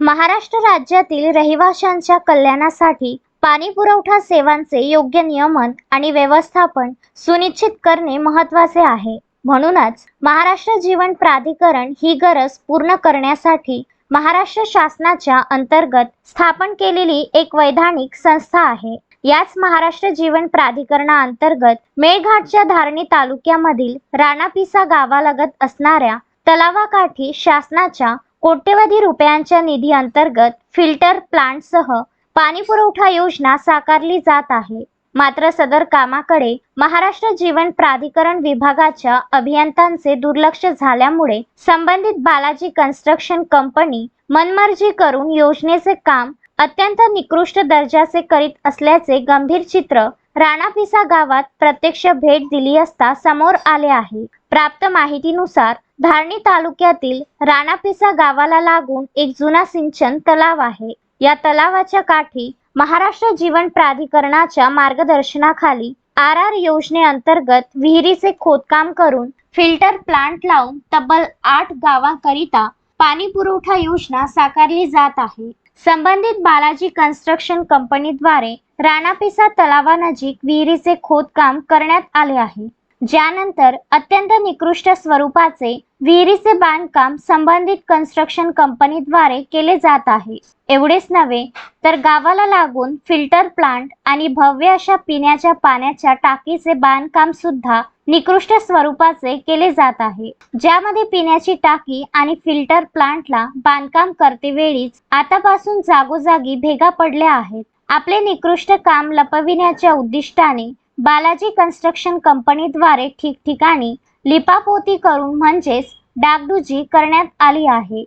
महाराष्ट्र राज्यातील रहिवाशांच्या कल्याणासाठी पाणी पुरवठा सेवांचे योग्य नियमन आणि व्यवस्थापन सुनिश्चित करणे महत्त्वाचे आहे. म्हणूनच महाराष्ट्र जीवन प्राधिकरण ही गरज पूर्ण करण्यासाठी महाराष्ट्र शासनाच्या अंतर्गत स्थापन केलेली एक वैधानिक संस्था आहे. याच महाराष्ट्र जीवन प्राधिकरणाअंतर्गत मेळघाटच्या धारणी तालुक्यामधील राणापिसा गावालगत असणाऱ्या तलावाकाठी शासनाच्या कोट्यवधी रुपयांच्या निधी अंतर्गत फिल्टर प्लांटसह पाणी पुरवठा योजना साकारली जात आहे. मात्र सदर कामाकडे महाराष्ट्र जीवन प्राधिकरण विभागाच्या अभियंत्यांचे दुर्लक्ष झाल्यामुळे संबंधित बालाजी कन्स्ट्रक्शन कंपनी मनमर्जी करून योजनेचे काम अत्यंत निकृष्ट दर्जाचे करीत असल्याचे गंभीर चित्र राणापिसा गावात प्रत्यक्ष भेट दिली असता समोर आले आहे. प्राप्त माहितीनुसार धारणी तालुक्यातील राणापिसा गावाला लागून एक जुना सिंचन तलाव आहे. या तलावाच्या काठी महाराष्ट्र जीवन प्राधिकरणाच्या मार्गदर्शनाखाली आर आर योजनेअंतर्गत विहिरीचे खोदकाम करून फिल्टर प्लांट लावून तब्बल आठ गावांकरिता पाणी पुरवठा योजना साकारली जात आहे. संबंधित बालाजी कन्स्ट्रक्शन कंपनीद्वारे राणापिसा तलावानजीक विहिरीचे खोदकाम करण्यात आले आहे. ज्यानंतर अत्यंत निकृष्ट स्वरूपाचे विहिरीचे बांधकाम संबंधित कन्स्ट्रक्शन कंपनीद्वारे केले जात आहे. एवढेच नव्हे तर गावाला लागून फिल्टर प्लांट आणि भव्य अशा पिण्याच्या पाण्याच्या टाकीचे बांधकाम सुद्धा निकृष्ट स्वरूपाचे केले जात आहे. ज्यामध्ये पिण्याची टाकी आणि फिल्टर प्लांटला बांधकाम करते वेळीच आतापासून जागोजागी भेगा पडल्या आहेत. आपले निकृष्ट काम लपविण्याच्या उद्दिष्टाने बालाजी कन्स्ट्रक्शन कंपनीद्वारे ठिकठिकाणी लिपापोती करून म्हणजेच डागडुजी करण्यात आली आहे.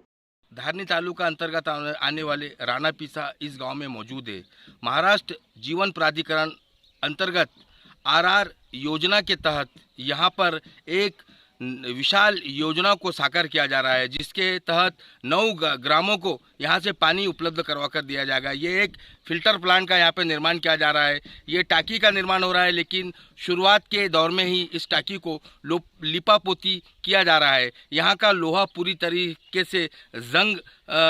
धारनी तालुका अंतर्गत आने वाले राणा पीसा इस गांव में मौजूद है. महाराष्ट्र जीवन प्राधिकरण अंतर्गत आरआर योजना के तहत यहाँ पर एक विशाल योजना को साकार किया जा रहा है जिसके तहत नौ ग्रामों को यहाँ से पानी उपलब्ध करवा कर दिया जाएगा। ये एक फ़िल्टर प्लांट का यहाँ पे निर्माण किया जा रहा है। ये टाकी का निर्माण हो रहा है, लेकिन शुरुआत के दौर में ही इस टाकी को लिपापोती किया जा रहा है। यहाँ का लोहा पूरी तरीके से जंग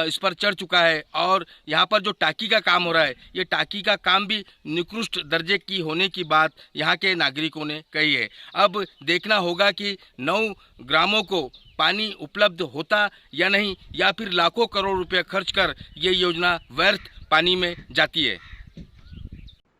इस पर चढ़ चुका है और यहाँ पर जो टाकी का काम हो रहा है, ये टाकी का काम भी निकृष्ट दर्जे की होने की बात यहाँ के नागरिकों ने कही है। अब देखना होगा कि नौ ग्रामों को पानी उपलब्ध होता या नहीं या फिर लाखों करोड़ रुपए खर्च कर ये योजना व्यर्थ पानी में जाती है।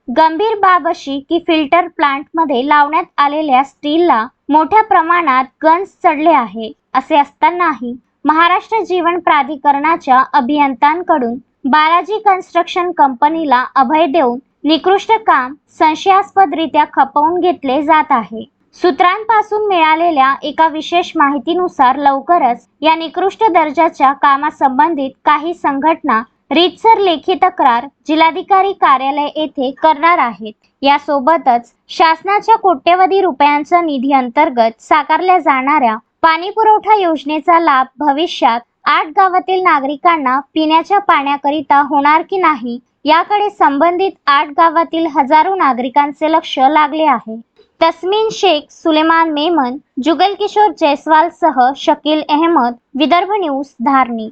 गंभीर बाब अशी की फिल्टर प्लांटमध्ये लावण्यात आलेल्या स्टीलला मोठ्या प्रमाणात गंज चढले आहे असे असतानाही महाराष्ट्र जीवन प्राधिकरणाच्या अभियंत्यांकडून बालाजी कन्स्ट्रक्शन कंपनीला अभय देऊन निकृष्ट काम संशयास्पदरित्या खपवून घेतले जात आहे. सूत्रांपासून मिळालेल्या एका विशेष माहितीनुसार लवकरच या निकृष्ट दर्जाच्या कामासंबंधित काही संघटना रीतसर लेखी तक्रार जिल्हाधिकारी कार्यालय येथे करणार आहेत. यासोबतच शासनाच्या कोट्यवधी रुपयांचा निधी अंतर्गत साकारल्या जाणाऱ्या पाणी पुरवठा योजनेचा लाभ भविष्यात आठ गावातील नागरिकांना पिण्याच्या पाण्याकरिता होणार की नाही याकडे संबंधित आठ गावातील हजारो नागरिकांचे लक्ष लागले आहे. तस्मीन शेख सुलेमान मेमन जुगल किशोर जयस्वाल सह शकील अहमद विदर्भ न्यूज धारणी.